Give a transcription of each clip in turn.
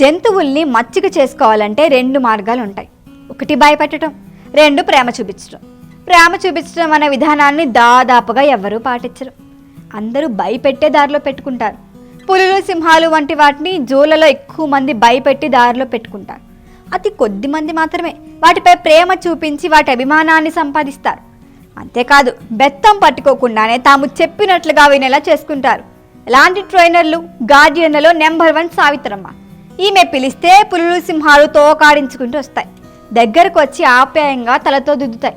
జంతువుల్ని మచ్చిక చేసుకోవాలంటే రెండు మార్గాలు ఉంటాయి ఒకటి భయపెట్టడం రెండు ప్రేమ చూపించడం. ప్రేమ చూపించడం అనే విధానాన్ని దాదాపుగా ఎవ్వరూ పాటించరు. అందరూ భయపెట్టే దారిలో పెట్టుకుంటారు. పులులు సింహాలు వంటి వాటిని జూలలో ఎక్కువ మంది భయపెట్టి దారిలో పెట్టుకుంటారు. అతి కొద్ది మంది మాత్రమే వాటిపై ప్రేమ చూపించి వాటి అభిమానాన్ని సంపాదిస్తారు. అంతేకాదు బెత్తం పట్టుకోకుండానే తాము చెప్పినట్లుగా వినేలా చేసుకుంటారు. ఎలాంటి ట్రైనర్లు గార్డియన్లలో నెంబర్ వన్ సావిత్రమ్మ. ఈమె పిలిస్తే పులులు సింహాలు తోకాడించుకుంటూ వస్తాయి. దగ్గరకు వచ్చి ఆప్యాయంగా తలతో దుద్దుతాయి.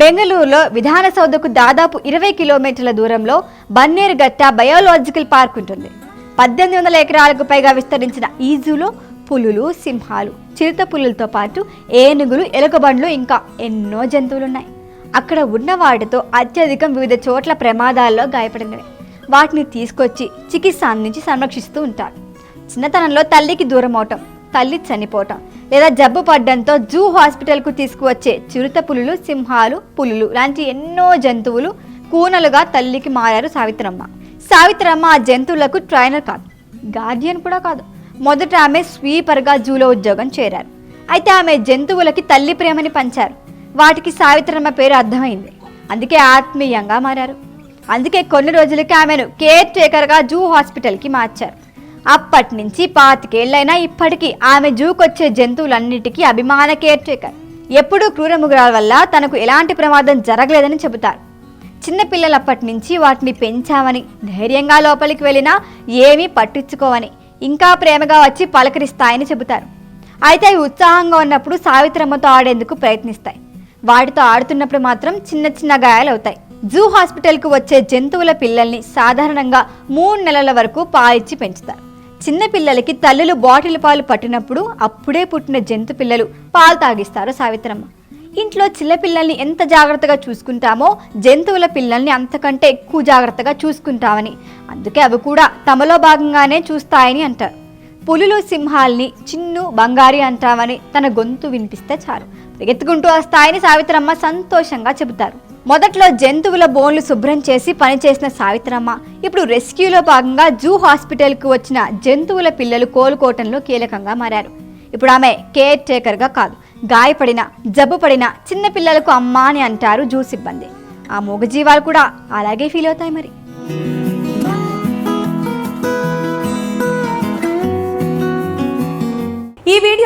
బెంగళూరులో విధానసౌధకు దాదాపు ఇరవై కిలోమీటర్ల దూరంలో బన్నేరుగట్ట బయోలాజికల్ పార్క్ ఉంటుంది. పద్దెనిమిది వందల ఎకరాలకు పైగా విస్తరించిన ఈ జూలో పులులు సింహాలు చిరుత పులులతో పాటు ఏనుగులు ఎలుకబండ్లు ఇంకా ఎన్నో జంతువులున్నాయి. అక్కడ ఉన్న వాటితో అత్యధికం వివిధ చోట్ల ప్రమాదాల్లో గాయపడినవి. వాటిని తీసుకొచ్చి చికిత్స అందించి సంరక్షిస్తూ ఉంటారు చిన్నతనంలో తల్లికి దూరం అవటం తల్లి చనిపోవటం లేదా జబ్బు పడ్డంతో జూ హాస్పిటల్కు తీసుకువచ్చే చిరుత పులులు సింహాలు పులులు లాంటి ఎన్నో జంతువులు కూనలుగా తల్లికి మారారు సావిత్రమ్మ. సావిత్రమ్మ ఆ జంతువులకు ట్రైనర్ కాదు గార్డియన్ కూడా కాదు. మొదట ఆమె స్వీపర్గా జూలో ఉద్యోగం చేరారు. అయితే ఆమె జంతువులకి తల్లి ప్రేమని పంచారు. వాటికి సావిత్రమ్మ పేరు అర్థమైంది. అందుకే ఆత్మీయంగా మారారు. అందుకే కొన్ని రోజులకి ఆమెను కేర్ టేకర్గా జూ హాస్పిటల్కి మార్చారు. అప్పటి నుంచి పాతికేళ్ళైనా ఇప్పటికీ ఆమె జూకొచ్చే జంతువులన్నిటికీ అభిమాన కేర్ టేకర్ ఎప్పుడూ క్రూరముగ్రాల వల్ల తనకు ఎలాంటి ప్రమాదం జరగలేదని చెబుతారు. చిన్నపిల్లలప్పటి నుంచి వాటిని పెంచామని ధైర్యంగా లోపలికి వెళ్ళినా ఏమీ పట్టించుకోవని ఇంకా ప్రేమగా వచ్చి పలకరిస్తాయని చెబుతారు. అయితే అవి ఉత్సాహంగా ఉన్నప్పుడు సావిత్రమ్మతో ఆడేందుకు ప్రయత్నిస్తాయి. వాటితో ఆడుతున్నప్పుడు మాత్రం చిన్న చిన్న గాయాలవుతాయి. జూ హాస్పిటల్కు వచ్చే జంతువుల పిల్లల్ని సాధారణంగా మూడు నెలల వరకు పాలిచ్చి పెంచుతారు. చిన్న పిల్లలకి తల్లులు బాటిల్ పాలు పట్టినప్పుడు అప్పుడే పుట్టిన జంతు పిల్లలు పాలు తాగిస్తారు సావిత్రమ్మ. ఇంట్లో చిన్న పిల్లల్ని ఎంత జాగ్రత్తగా చూసుకుంటామో జంతువుల పిల్లల్ని అంతకంటే ఎక్కువ జాగ్రత్తగా చూసుకుంటామని. అందుకే అవి కూడా తమలో భాగంగానే చూస్తాయని అంటారు. పులులు సింహాల్ని చిన్ను బంగారి అంటామని తన గొంతు వినిపిస్తే చాలు. పరిగెత్తుకుంటూ వస్తాయని సావిత్రమ్మ సంతోషంగా చెబుతారు. మొదట్లో జంతువుల బోన్లు శుభ్రం చేసి పనిచేసిన సావిత్రమ్మ ఇప్పుడు రెస్క్యూలో భాగంగా జూ హాస్పిటల్కు వచ్చిన జంతువుల పిల్లలు కోలుకోవటంలో కీలకంగా మారారు. ఇప్పుడు ఆమె కేర్ టేకర్గా కాదు గాయపడిన జబ్బు పడిన చిన్న పిల్లలకు అమ్మ అని అంటారు జూ సిబ్బంది. ఆ మూగజీవాలు కూడా అలాగే ఫీల్ అవుతాయి మరి.